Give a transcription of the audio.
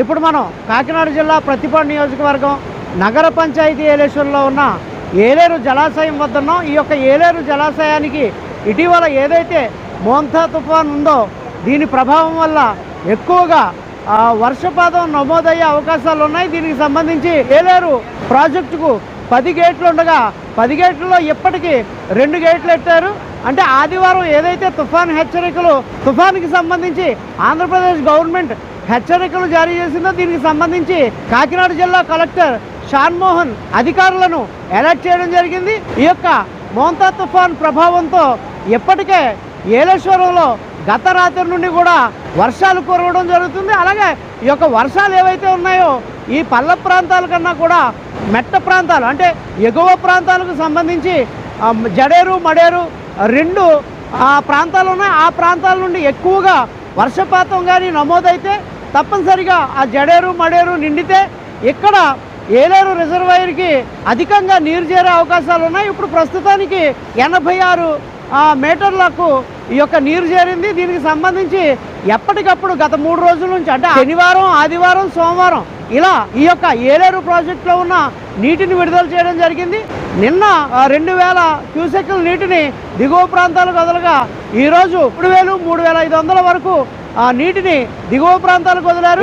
ఇప్పుడు మనం కాకినాడ జిల్లా ప్రతిపాడు నియోజకవర్గం నగర పంచాయతీ ఏలేశ్వరంలో ఉన్న ఏలేరు జలాశయం వద్ద ఉన్నాం. ఈ యొక్క ఏలేరు జలాశయానికి ఇటీవల ఏదైతే మోంతా తుఫాన్ ఉందో దీని ప్రభావం వల్ల ఎక్కువగా వర్షపాతం నమోదయ్యే అవకాశాలు ఉన్నాయి. దీనికి సంబంధించి ఏలేరు ప్రాజెక్టుకు పది గేట్లు ఉండగా పది గేట్లలో ఇప్పటికీ రెండు గేట్లు ఎట్టారు అంటే ఆదివారం ఏదైతే తుఫాన్ హెచ్చరికలు తుఫాన్కి సంబంధించి ఆంధ్రప్రదేశ్ గవర్నమెంట్ హెచ్చరికలు జారీ చేసిందో దీనికి సంబంధించి కాకినాడ జిల్లా కలెక్టర్ షాన్మోహన్ అధికారులను అలర్ట్ చేయడం జరిగింది. ఈ యొక్క మోంతా తుఫాన్ ప్రభావంతో ఇప్పటికే ఏలేశ్వరంలో గత రాత్రి నుండి కూడా వర్షాలు కురవడం జరుగుతుంది. అలాగే ఈ యొక్క వర్షాలు ఏవైతే ఉన్నాయో ఈ పల్ల ప్రాంతాల కన్నా కూడా మెట్ట ప్రాంతాలు అంటే ఎగువ ప్రాంతాలకు సంబంధించి జడేరు మడేరు రెండు ఆ ప్రాంతాలు ఉన్నాయి. ఆ ప్రాంతాల నుండి ఎక్కువగా వర్షపాతం కానీ నమోదైతే తప్పనిసరిగా ఆ జడేరు మడేరు నిండితే ఇక్కడ ఏలేరు రిజర్వాయర్కి అధికంగా నీరు చేరే అవకాశాలు ఉన్నాయి. ఇప్పుడు ప్రస్తుతానికి ఎనభై ఆరు మీటర్లకు ఈ యొక్క నీరు చేరింది. దీనికి సంబంధించి ఎప్పటికప్పుడు గత మూడు రోజుల నుంచి అంటే శనివారం ఆదివారం సోమవారం ఇలా ఈ యొక్క ఏలేరు ప్రాజెక్టులో ఉన్న నీటిని విడుదల చేయడం జరిగింది. నిన్న ఆ, రెండు వేల క్యూసెక్ల నీటిని దిగువ ప్రాంతాలకు వదలగా ఈరోజు మూడు వేలు మూడు వేల ఐదు వందల వరకు ఆ నీటిని దిగువ ప్రాంతాలకు వదిలారు.